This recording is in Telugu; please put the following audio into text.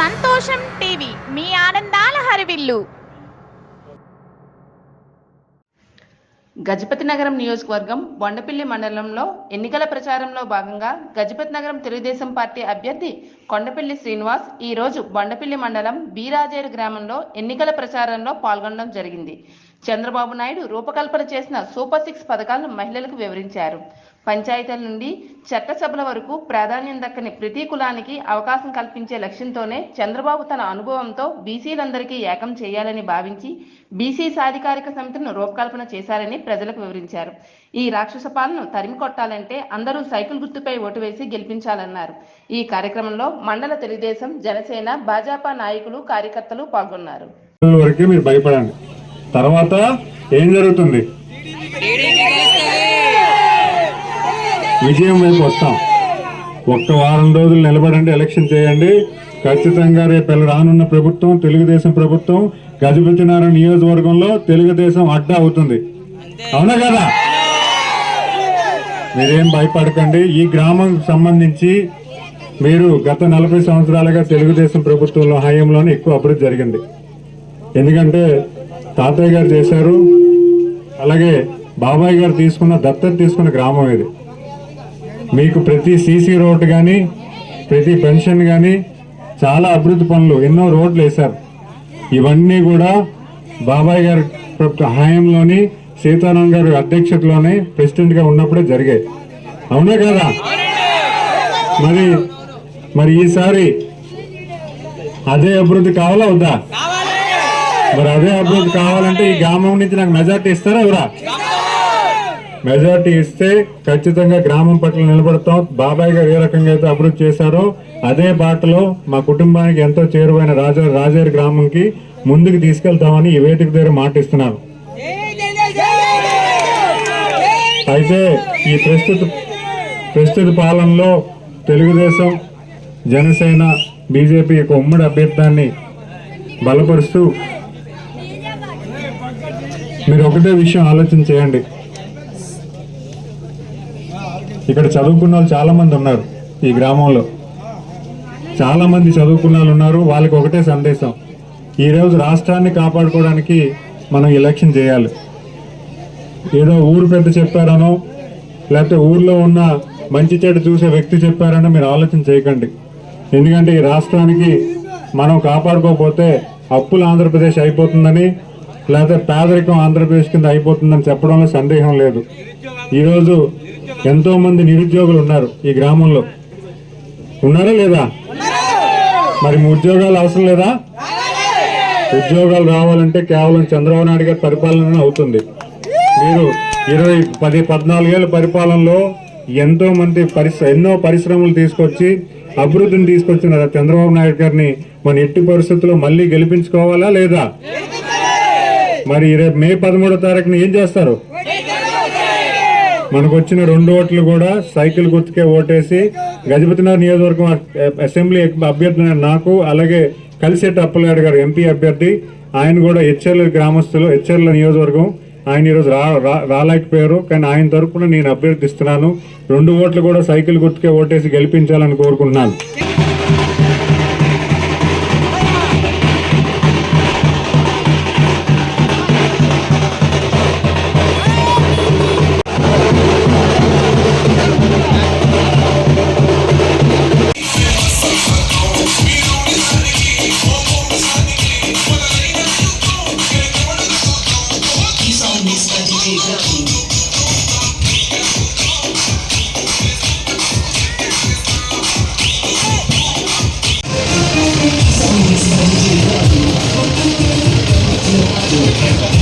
సంతోషం టీవీ. మీ ఆనందాల హరివిల్లు. గజపతి నగరం నియోజకవర్గం బొండపల్లి మండలంలో ఎన్నికల ప్రచారంలో భాగంగా గజపతి నగరం తెలుగుదేశం పార్టీ అభ్యర్థి కొండపల్లి శ్రీనివాస్ ఈరోజు బొండపల్లి మండలం బీరాజేరు గ్రామంలో ఎన్నికల ప్రచారంలో పాల్గొనడం జరిగింది. చంద్రబాబు నాయుడు రూపకల్పన చేసిన సూపర్ సిక్స్ పథకాలను మహిళలకు వివరించారు. పంచాయతీల నుండి చట్టసభల వరకు ప్రాధాన్యం దక్కని ప్రతి కులానికి అవకాశం కల్పించే లక్ష్యంతోనే చంద్రబాబు తన అనుభవంతో బీసీలందరికీ ఏకం చేయాలని భావించి బీసీ సాధికారిక సమితిని రూపకల్పన చేశారని ప్రజలకు వివరించారు. ఈ రాక్షస పాలన తరిమి కొట్టాలంటే అందరూ సైకిల్ గుర్తుపై ఓటు వేసి గెలిపించాలన్నారు. ఈ కార్యక్రమంలో మండల తెలుగుదేశం జనసేన భాజపా నాయకులు కార్యకర్తలు పాల్గొన్నారు. వరకే మీరు భయపడండి. తర్వాత ఏం జరుగుతుంది? విజయం వైపు వస్తాం ఒక్క వారం రోజులు నిలబడండి ఎలక్షన్ చేయండి. ఖచ్చితంగా రేపు రానున్న ప్రభుత్వం తెలుగుదేశం ప్రభుత్వం గజపతినారాయణ నియోజకవర్గంలో తెలుగుదేశం అడ్డా అవుతుంది. అవునా కదా? మీరేం భయపడకండి. ఈ గ్రామం సంబంధించి మీరు గత నలభై సంవత్సరాలుగా తెలుగుదేశం ప్రభుత్వంలో హయాంలోనే ఎక్కువ అభివృద్ధి జరిగింది. ఎందుకంటే తాతయ్య గారు చేశారు. అలాగే బాబాయ్ గారు తీసుకున్న దత్తత తీసుకున్న గ్రామం ఇది. మీకు ప్రతి సీసీ రోడ్ కానీ ప్రతి పెన్షన్ కానీ చాలా అభివృద్ధి పనులు ఎన్నో రోడ్లు వేశారు. ఇవన్నీ కూడా బాబాయ్ గారి ప్రభుత్వ హయాంలోని సీతారాం గారి అధ్యక్షతలోనే ప్రెసిడెంట్గా ఉన్నప్పుడే జరిగాయి. అవునే కదా? మరి మరి ఈసారి అదే అభివృద్ధి కావాలా వద్దా? మరి అదే అభివృద్ధి కావాలంటే ఈ గ్రామం నుంచి నాకు మెజార్టీ ఇస్తారా ఎవరా? మెజార్టీ ఇస్తే ఖచ్చితంగా గ్రామం పట్ల నిలబడతాం. బాబాయ్ గారు ఏ రకంగా అయితే అభివృద్ధి చేశారో అదే బాటలో మా కుటుంబానికి ఎంతో చేరువైన రాజా రాజేరు గ్రామంకి ముందుకు తీసుకెళ్తామని ఈ వేదిక దగ్గర మాటిస్తున్నాను అయితే ఈ ప్రస్తుత ప్రస్తుత పాలనలో తెలుగుదేశం జనసేన బీజేపీ యొక్క ఉమ్మడి అభ్యర్థాన్ని బలపరుస్తూ మీరు ఒకటే విషయం ఆలోచన చేయండి. ఇక్కడ చదువుకున్న వాళ్ళు చాలామంది ఉన్నారు ఈ గ్రామంలో. చాలామంది చదువుకున్న వాళ్ళు ఉన్నారు వాళ్ళకి ఒకటే సందేశం. ఈరోజు రాష్ట్రాన్ని కాపాడుకోవడానికి మనం ఎలక్షన్ చేయాలి. ఏదో ఊరు పెద్ద చెప్పారనో లేకపోతే ఊర్లో ఉన్న మంచి చెడు చూసే వ్యక్తి చెప్పారనో మీరు ఆలోచన చేయకండి. ఎందుకంటే ఈ రాష్ట్రానికి మనం కాపాడుకోకపోతే అప్పులు ఆంధ్రప్రదేశ్ అయిపోతుందని లేకపోతే పేదరికం ఆంధ్రప్రదేశ్ కింద అయిపోతుందని చెప్పడంలో సందేహం లేదు. ఈరోజు ఎంతో మంది నిరుద్యోగులు ఉన్నారు ఈ గ్రామంలో. ఉన్నారా లేదా? మరి ఉద్యోగాలు అవసరం లేదా? ఉద్యోగాలు రావాలంటే కేవలం చంద్రబాబు నాయుడు గారి పరిపాలన అవుతుంది. మీరు ఇరవై పది పద్నాలుగేళ్ళ పరిపాలనలో ఎంతో మంది పరిశ్ర ఎన్నో పరిశ్రమలు తీసుకొచ్చి అభివృద్ధిని తీసుకొచ్చిన చంద్రబాబు నాయుడు గారిని మన ఎట్టి పరిస్థితుల్లో మళ్ళీ గెలిపించుకోవాలా లేదా? మరి రేపు మే పదమూడో తారీఖున ఏం చేస్తారు? మనకు వచ్చిన రెండు ఓట్లు కూడా సైకిల్ గుర్తుకే ఓటేసి గజపతినగర్ నియోజకవర్గం అసెంబ్లీ అభ్యర్థి నాకు అలాగే కలిసెట్టి అప్పలగాడు గారు ఎంపీ అభ్యర్థి ఆయన కూడా హెచ్ఎల్ గ్రామస్తులు హెచ్ఎల్ నియోజకవర్గం. ఆయన ఈరోజు రా రాలేకపోయారు కానీ ఆయన తరఫున నేను అభ్యర్థిస్తున్నాను. రెండు ఓట్లు కూడా సైకిల్ గుర్తుకే ఓటేసి గెలిపించాలని కోరుకుంటున్నాను. Thank you.